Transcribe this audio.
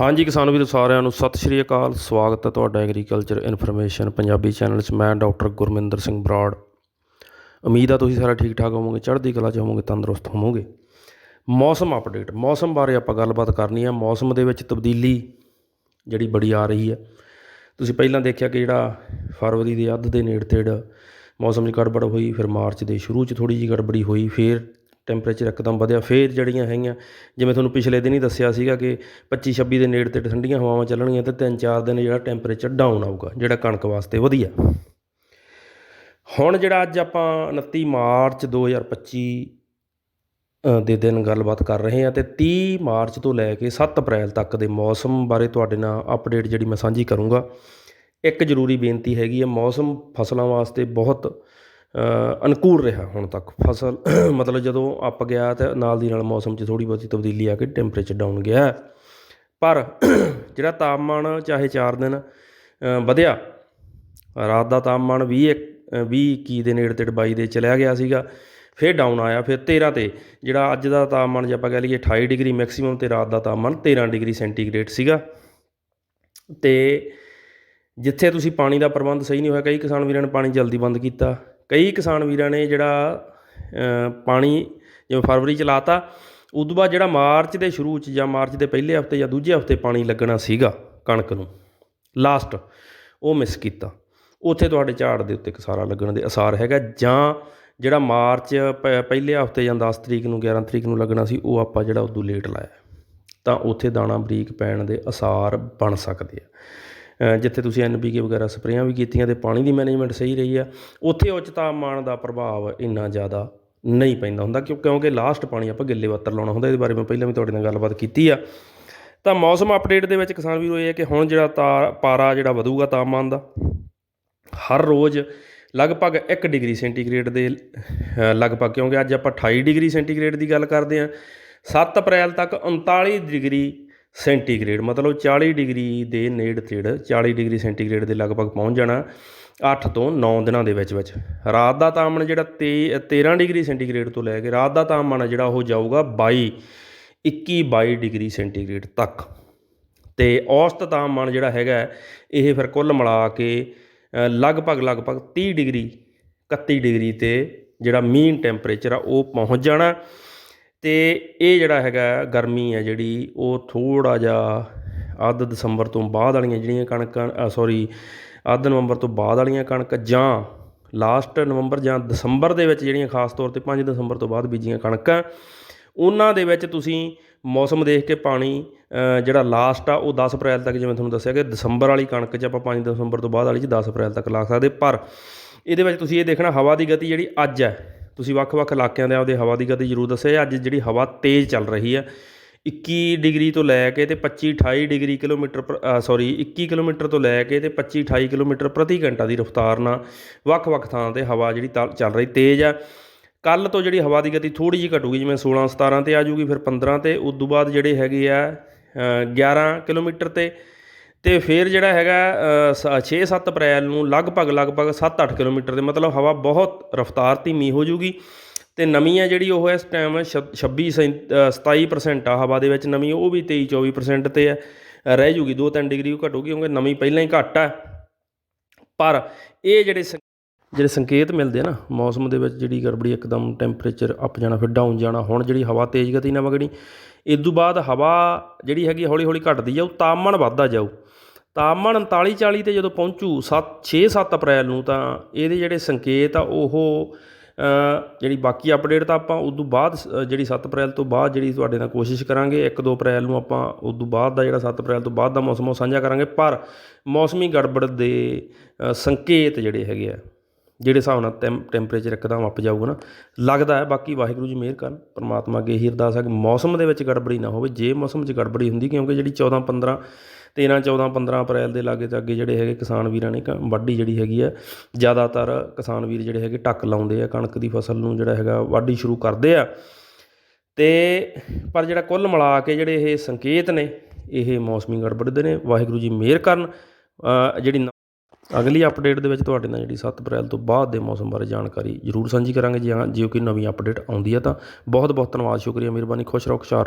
ਹਾਂਜੀ ਕਿਸਾਨ ਵੀਰ ਸਾਰਿਆਂ ਨੂੰ ਸਤਿ ਸ਼੍ਰੀ ਅਕਾਲ। ਸਵਾਗਤ ਹੈ ਤੁਹਾਡਾ ਐਗਰੀਕਲਚਰ ਇਨਫੋਰਮੇਸ਼ਨ ਪੰਜਾਬੀ ਚੈਨਲ 'ਚ। ਮੈਂ ਡਾਕਟਰ ਗੁਰਮਿੰਦਰ ਸਿੰਘ ਬਰਾੜ। ਉਮੀਦ ਆ ਤੁਸੀਂ ਸਾਰਾ ਠੀਕ ਠਾਕ ਹੋਵੋਗੇ, ਚੜ੍ਹਦੀ ਕਲਾ 'ਚ ਹੋਵੋਗੇ, ਤੰਦਰੁਸਤ ਹੋਵੋਗੇ। ਮੌਸਮ ਅਪਡੇਟ ਮੌਸਮ ਬਾਰੇ ਆਪਾਂ ਗੱਲਬਾਤ ਕਰਨੀ ਆ। ਮੌਸਮ ਦੇ ਵਿੱਚ ਤਬਦੀਲੀ ਜਿਹੜੀ ਬੜੀ ਆ ਰਹੀ ਹੈ। ਤੁਸੀਂ ਪਹਿਲਾਂ ਦੇਖਿਆ ਕਿ ਜਿਹੜਾ ਫਰਵਰੀ ਦੇ ਅੱਧ ਦੇ ਨੇੜੇ ਤੇੜ ਮੌਸਮ 'ਚ ਗੜਬੜ ਹੋਈ, ਫਿਰ ਮਾਰਚ ਦੇ ਸ਼ੁਰੂ 'ਚ ਥੋੜੀ ਜਿਹੀ ਗੜਬੜੀ ਹੋਈ, ਫਿਰ ਟੈਂਪਰੇਚਰ ਇੱਕਦਮ ਵਧਿਆ। ਫਿਰ ਜਿਹੜੀਆਂ ਹੈਗੀਆਂ ਜਿਵੇਂ ਤੁਹਾਨੂੰ ਪਿਛਲੇ ਦਿਨ ਹੀ ਦੱਸਿਆ ਸੀਗਾ ਕਿ 25 26 ਦੇ ਨੇੜੇ ਤੇ ਠੰਡੀਆਂ ਹਵਾਵਾਂ ਚੱਲਣਗੀਆਂ ਤੇ 3-4 ਦਿਨ ਜਿਹੜਾ ਟੈਂਪਰੇਚਰ ਡਾਊਨ ਆਊਗਾ ਜਿਹੜਾ ਕਣਕ ਵਾਸਤੇ ਵਧੀਆ। ਹੁਣ ਜਿਹੜਾ ਅੱਜ ਆਪਾਂ 29 ਮਾਰਚ 2025 ਅ, ਦੇ ਦਿਨ ਗੱਲਬਾਤ ਕਰ ਰਹੇ ਹਾਂ ਤੇ 30 ਮਾਰਚ ਤੋਂ ਲੈ ਕੇ 7 ਅਪ੍ਰੈਲ ਤੱਕ ਦੇ ਮੌਸਮ ਬਾਰੇ ਤੁਹਾਡੇ ਨਾਲ ਅਪਡੇਟ ਜਿਹੜੀ ਮੈਂ ਸਾਂਝੀ ਕਰੂੰਗਾ। ਇੱਕ ਜ਼ਰੂਰੀ ਬੇਨਤੀ ਹੈਗੀ ਹੈ ਮੌਸਮ ਫਸਲਾਂ ਵਾਸਤੇ ਬਹੁਤ ਅਨੁਕੂਲ ਰਿਹਾ ਹੁਣ ਤੱਕ। ਫਸਲ ਮਤਲਬ ਜਦੋਂ ਅੱਪ ਗਿਆ ਤੇ ਨਾਲ ਦੀ ਨਾਲ ਮੌਸਮ 'ਚ ਥੋੜੀ ਬਹੁਤੀ ਤਬਦੀਲੀ ਆ ਕੇ ਟੈਂਪਰੇਚਰ ਡਾਊਨ ਗਿਆ। ਪਰ ਜਿਹੜਾ ਤਾਪਮਾਨ ਚਾਹੇ 4 ਦਿਨ ਵਧਿਆ ਰਾਤ ਦਾ ਤਾਪਮਾਨ 20 ਇੱਕ- ਅ, 20 21 ਦੇ ਨੇੜੇ ਤੇੜ 22 ਦੇ ਚਲਿਆ ਗਿਆ ਸੀਗਾ ਫਿਰ ਡਾਊਨ ਆਇਆ ਫਿਰ 13 ਤੇ ਜਿਹੜਾ ਅੱਜ ਦਾ ਤਾਪਮਾਨ ਜੇ ਆਪਾਂ ਕਹਿ ਲਈਏ 28 ਡਿਗਰੀ ਮੈਕਸਿਮਮ ਤੇ ਰਾਤ ਦਾ ਤਾਪਮਾਨ 13 ਡਿਗਰੀ ਸੈਂਟੀਗ੍ਰੇਡ ਸੀਗਾ। ਤੇ ਜਿੱਥੇ ਤੁਸੀਂ ਪਾਣੀ ਦਾ ਪ੍ਰਬੰਧ ਸਹੀ ਨਹੀਂ ਹੋਇਆ ਕਈ ਕਿਸਾਨ ਵੀਰਾਂ ਨੇ ਪਾਣੀ ਜਲਦੀ ਬੰਦ ਕੀਤਾ ਕਈ ਕਿਸਾਨ ਵੀਰਾਂ ਨੇ ਜਿਹੜਾ ਪਾਣੀ ਜਿਵੇਂ ਫਰਵਰੀ ਚ ਲਾਤਾ, ਉਦੋਂ ਬਾਅਦ ਜਿਹੜਾ ਮਾਰਚ ਦੇ ਸ਼ੁਰੂ ਚ ਜਾਂ ਮਾਰਚ ਦੇ ਪਹਿਲੇ ਹਫ਼ਤੇ ਜਾਂ ਦੂਜੇ ਹਫ਼ਤੇ ਪਾਣੀ ਲੱਗਣਾ ਸੀਗਾ ਕਣਕ ਨੂੰ ਲਾਸਟ ਉਹ ਮਿਸ ਕੀਤਾ। ਉੱਥੇ ਤੁਹਾਡੇ ਝਾੜ ਦੇ ਉੱਤੇ ਕਸਾਰਾ ਲੱਗਣ ਦੇ ਅਸਾਰ ਹੈਗਾ ਜਾਂ ਜਿਹੜਾ ਮਾਰਚ ਪ- ਪਹਿਲੇ ਹਫ਼ਤੇ ਜਾਂ 10 ਤਰੀਕ ਨੂੰ 11 ਤਰੀਕ ਨੂੰ ਲੱਗਣਾ ਸੀ, ਉਹ ਆਪਾਂ ਜਿਹੜਾ ਉਦੋਂ ਲੇਟ ਲਾਇਆ। ਤਾਂ ਉੱਥੇ ਦਾਣਾ ਬਰੀਕ ਪੈਣ ਦੇ ਅਸਾਰ ਬਣ ਸਕਦੇ ਆ। ਜਿੱਥੇ ਤੁਸੀਂ ਐਨਪੀਕੇ ਵਗੈਰਾ ਸਪਰੇਆਂ ਵੀ ਕੀਤੀਆਂ ਅਤੇ ਪਾਣੀ ਦੀ ਮੈਨੇਜਮੈਂਟ ਸਹੀ ਰਹੀ ਆ, ਉੱਥੇ ਉੱਚ ਤਾਪਮਾਨ ਦਾ ਪ੍ਰਭਾਵ ਇੰਨਾ ਜ਼ਿਆਦਾ ਨਹੀਂ ਪੈਂਦਾ ਹੁੰਦਾ, ਕਿਉਂ ਕਿਉਂਕਿ ਲਾਸਟ ਪਾਣੀ ਆਪਾਂ ਗਿੱਲੇ ਵੱਤਰ ਲਾਉਣਾ ਹੁੰਦਾ, ਇਹਦੇ ਬਾਰੇ ਮੈਂ ਪਹਿਲਾਂ ਵੀ ਤੁਹਾਡੇ ਨਾਲ ਗੱਲਬਾਤ ਕੀਤੀ ਆ। ਤਾਂ ਮੌਸਮ ਅਪਡੇਟ ਦੇ ਵਿੱਚ ਕਿਸਾਨ ਵੀਰੋ ਇਹ ਹੈ ਕਿ ਹੁਣ ਜਿਹੜਾ ਤਾ ਪਾਰਾ ਜਿਹੜਾ ਵਧੂਗਾ ਤਾਪਮਾਨ ਦਾ, ਹਰ ਰੋਜ਼ ਲਗਭਗ 1 ਡਿਗਰੀ ਸੈਂਟੀਗ੍ਰੇਡ ਦੇ ਲਗਭਗ, ਕਿਉਂਕਿ ਅੱਜ ਆਪਾਂ 28 ਡਿਗਰੀ ਸੈਂਟੀਗ੍ਰੇਡ ਦੀ ਗੱਲ ਕਰਦੇ ਹਾਂ 7 ਅਪ੍ਰੈਲ ਤੱਕ 39 ਡਿਗਰੀ ਸੈਂਟੀਗ੍ਰੇਡ, ਮਤਲਬ 40 ਡਿਗਰੀ ਦੇ ਨੇੜੇ ਤੇੜ 40 ਡਿਗਰੀ ਸੈਂਟੀਗ੍ਰੇਡ ਦੇ ਲਗਭਗ ਪਹੁੰਚ ਜਾਣਾ 8 ਤੋਂ 9 ਦਿਨਾਂ ਦੇ ਵਿੱਚ ਵਿੱਚ। ਰਾਤ ਦਾ ਤਾਪਮਾਨ ਜਿਹੜਾ ਤੇ 13 ਡਿਗਰੀ ਸੈਂਟੀਗ੍ਰੇਡ ਤੋਂ ਲੈ ਕੇ ਰਾਤ ਦਾ ਤਾਪਮਾਨ ਜਿਹੜਾ ਉਹ ਜਾਊਗਾ 22 21 22 ਡਿਗਰੀ ਸੈਂਟੀਗ੍ਰੇਡ ਤੱਕ। ਤੇ ਔਸਤ ਤਾਪਮਾਨ ਜਿਹੜਾ ਹੈਗਾ, ਇਹ ਫਿਰ ਕੁੱਲ ਮਿਲਾ ਕੇ ਲਗਭਗ ਲਗਭਗ 30 ਡਿਗਰੀ 31 ਡਿਗਰੀ ਤੇ ਜਿਹੜਾ ਮੀਨ ਟੈਂਪਰੇਚਰ ਆ ਉਹ ਪਹੁੰਚ ਜਾਣਾ। ਅਤੇ ਇਹ ਜਿਹੜਾ ਹੈਗਾ ਗਰਮੀ ਹੈ ਜਿਹੜੀ, ਉਹ ਥੋੜ੍ਹਾ ਜਿਹਾ ਅੱਧ ਦਸੰਬਰ ਤੋਂ ਬਾਅਦ ਵਾਲੀਆਂ ਜਿਹੜੀਆਂ ਕਣਕਾਂ ਸੋਰੀ ਅੱਧ ਨਵੰਬਰ ਤੋਂ ਬਾਅਦ ਵਾਲੀਆਂ ਕਣਕ ਜਾਂ ਲਾਸਟ ਨਵੰਬਰ ਜਾਂ ਦਸੰਬਰ ਦੇ ਵਿੱਚ ਜਿਹੜੀਆਂ ਖਾਸ ਤੌਰ ਤੇ 5 ਦਸੰਬਰ ਤੋਂ ਬਾਅਦ ਬੀਜੀਆਂ ਕਣਕਾਂ, ਉਹਨਾਂ ਦੇ ਵਿੱਚ ਤੁਸੀਂ ਮੌਸਮ ਦੇਖ ਕੇ ਪਾਣੀ ਜਿਹੜਾ ਲਾਸਟ ਆ, ਉਹ 10 ਅਪ੍ਰੈਲ ਤੱਕ ਜਿਵੇਂ ਤੁਹਾਨੂੰ ਦੱਸਿਆ ਕਿ ਦਸੰਬਰ ਵਾਲੀ ਕਣਕ 'ਚ ਆਪਾਂ 5 ਦਸੰਬਰ ਤੋਂ ਬਾਅਦ ਵਾਲੀ 'ਚ 10 ਅਪ੍ਰੈਲ ਤੱਕ ਲਾ ਸਕਦੇ ਪਰ ਇਹਦੇ ਵਿੱਚ ਤੁਸੀਂ ਇਹ ਦੇਖਣਾ ਹਵਾ ਦੀ ਗਤੀ ਜਿਹੜੀ ਅੱਜ ਹੈ ਤੁਸੀਂ ਵੱਖ-ਵੱਖ ਇਲਾਕਿਆਂ ਦੇ ਆਪਦੇ ਹਵਾ ਦੀ ਗਤੀ ਜ਼ਰੂਰ ਦੱਸਿਆ ਅੱਜ ਜਿਹੜੀ ਹਵਾ ਤੇਜ਼ ਚੱਲ ਰਹੀ ਹੈ 21 ਡਿਗਰੀ ਤੋਂ ਲੈ ਕੇ ਤੇ 25 28 ਡਿਗਰੀ ਕਿਲੋਮੀਟਰ ਸੌਰੀ 21 ਕਿਲੋਮੀਟਰ ਤੋਂ ਲੈ ਕੇ ਤੇ 25 28 ਕਿਲੋਮੀਟਰ ਪ੍ਰਤੀ ਘੰਟਾ ਦੀ ਰਫ਼ਤਾਰ ਨਾਲ ਵੱਖ-ਵੱਖ ਥਾਂ ਤੇ ਹਵਾ ਜਿਹੜੀ ਤਾ- ਚੱਲ ਰਹੀ ਤੇਜ਼ ਆ ਕੱਲ ਤੋਂ ਜਿਹੜੀ ਹਵਾ ਦੀ ਗਤੀ ਥੋੜੀ ਜਿਹੀ ਘਟੂਗੀ ਜਿਵੇਂ 16 17 ਤੇ ਆ ਜੂਗੀ ਫਿਰ 15 ਤੇ ਉਸ ਤੋਂ ਬਾਅਦ ਜਿਹੜੇ ਹੈਗੇ ਆ ਅ, 11 ਕਿਲੋਮੀਟਰ ਤੇ ਅਤੇ ਫਿਰ ਜਿਹੜਾ ਹੈਗਾ 6-7 ਅਪ੍ਰੈਲ ਨੂੰ ਲਗਭਗ ਲਗਭਗ 7-8 ਕਿਲੋਮੀਟਰ ਦੇ ਮਤਲਬ ਹਵਾ ਬਹੁਤ ਰਫ਼ਤਾਰ ਧੀਮੀ ਹੋ ਜੂਗੀ। ਅਤੇ ਨਮੀ ਹੈ ਜਿਹੜੀ ਉਹ ਇਸ ਟਾਈਮ 26 27% ਆ ਹਵਾ ਦੇ ਵਿੱਚ ਨਮੀ ਉਹ ਵੀ 23 24% ਤੇ ਹੈ। ਰਹਿ ਜੂਗੀ 2-3 ਡਿਗਰੀ ਉਹ ਘਟੂਗੀ ਕਿਉਂਕਿ ਨਮੀ ਪਹਿਲਾਂ ਹੀ ਘੱਟ ਆ। ਪਰ ਇਹ ਜਿਹੜੇ ਸੰ- ਜਿਹੜੇ ਸੰਕੇਤ ਮਿਲਦੇ ਆ ਨਾ, ਮੌਸਮ ਦੇ ਵਿੱਚ ਜਿਹੜੀ ਗੜਬੜੀ ਇੱਕਦਮ ਟੈਂਪਰੇਚਰ ਅਪ ਜਾਣਾ, ਫਿਰ ਡਾਊਨ ਜਾਣਾ, ਹੁਣ ਜਿਹੜੀ ਹਵਾ ਤੇਜ਼ ਗਤੀ ਨਾਲ ਵਗਣੀ ਇਸ ਤੋਂ ਬਾਅਦ ਹਵਾ ਜਿਹੜੀ ਹੈਗੀ ਹੌਲੀ ਹੌਲੀ ਘਟਦੀ ਜਾਊ, ਤਾਪਮਾਨ ਵੱਧਦਾ ਜਾਊ। ਤਾਪਮਾਨ 39 40 ਤੇ ਜਦੋਂ ਪਹੁੰਚੂ 7 6 7 ਅਪ੍ਰੈਲ ਨੂੰ, ਤਾਂ ਇਹਦੇ ਜਿਹੜੇ ਸੰਕੇਤ ਆ, ਉਹ ਜਿਹੜੀ ਬਾਕੀ ਅਪਡੇਟ ਤਾਂ ਆਪਾਂ ਉਦੋਂ ਬਾਅਦ ਜਿਹੜੀ 7 ਅਪ੍ਰੈਲ ਤੋਂ ਬਾਅਦ ਜਿਹੜੀ ਤੁਹਾਡੇ ਨਾਲ ਕੋਸ਼ਿਸ਼ ਕਰਾਂਗੇ 1 2 ਅਪ੍ਰੈਲ ਨੂੰ ਆਪਾਂ ਉਦੋਂ ਬਾਅਦ ਦਾ ਜਿਹੜਾ 7 ਅਪ੍ਰੈਲ ਤੋਂ ਬਾਅਦ ਦਾ ਮੌਸਮ ਉਹ ਸਾਂਝਾ ਕਰਾਂਗੇ, ਪਰ ਮੌਸਮੀ ਗੜਬੜ ਦੇ ਸੰਕੇਤ ਜਿਹੜੇ ਹੈਗੇ ਆ, ਜਿਹੜੇ ਹਿਸਾਬ ਨਾਲ ਟੈਂਪ ਟੈਂਪਰੇਚਰ ਇੱਕਦਮ ਅੱਪ ਜਾਊਗਾ ਨਾ, ਲੱਗਦਾ ਹੈ, ਬਾਕੀ ਵਾਹਿਗੁਰੂ ਜੀ ਮਿਹਰ ਕਰਨ, ਪਰਮਾਤਮਾ ਅੱਗੇ ਹੀ ਅਰਦਾਸ ਹੈ ਕਿ ਮੌਸਮ ਦੇ ਵਿੱਚ ਗੜਬੜੀ ਨਾ ਹੋਵੇ, ਜੇ ਮੌਸਮ 'ਚ ਗੜਬੜੀ ਹੁੰਦੀ, ਕਿਉਂਕਿ ਜਿਹੜੀ 14 15 13 14 15 ਅਪ੍ਰੈਲ ਦੇ ਲਾਗੇ ਤੇ ਜਿਹੜੇ ਹੈਗੇ ਕਿਸਾਨ ਵੀਰਾਂ ਨੇ ਕ- ਵਾਢੀ ਜਿਹੜੀ ਹੈਗੀ ਆ, ਜ਼ਿਆਦਾਤਰ ਕਿਸਾਨ ਵੀਰ ਜਿਹੜੇ ਹੈਗੇ ਟੱਕ ਲਾਉਂਦੇ ਆ, ਕਣਕ ਦੀ ਫਸਲ ਨੂੰ ਜਿਹੜਾ ਹੈਗਾ ਵਾਢੀ ਸ਼ੁਰੂ ਕਰਦੇ ਆ। ਤੇ ਪਰ ਜਿਹੜਾ ਕੁੱਲ ਮਿਲਾ ਕੇ ਜਿਹੜੇ ਇਹ ਸੰਕੇਤ ਨੇ, ਇਹ ਮੌਸਮੀ ਗੜਬੜ ਦੇ ਨੇ। ਵਾਹਿਗੁਰੂ ਜੀ ਮਿਹਰ ਕਰਨ। ਜਿਹੜੀ ਨ- ਅਗਲੀ ਅਪਡੇਟ ਦੇ ਵਿੱਚ ਤੁਹਾਡੇ ਨਾਲ ਜਿਹੜੀ 7 ਅਪ੍ਰੈਲ ਤੋਂ ਬਾਅਦ ਦੇ ਮੌਸਮ ਬਾਰੇ ਜਾਣਕਾਰੀ ਜ਼ਰੂਰ ਸਾਂਝੀ ਕਰਾਂਗੇ। ਜੇ ਹਾਂ, ਜੇ ਕੋਈ ਨਵੀਂ ਅਪਡੇਟ ਆਉਂਦੀ ਹੈ ਤਾਂ ਬਹੁਤ ਬਹੁਤ ਧੰਨਵਾਦ, ਸ਼ੁਕਰੀਆ, ਮਿਹਰਬਾਨੀ, ਖੁਸ਼ ਰਹੋ, ਖੁਸ਼ਹਾਲ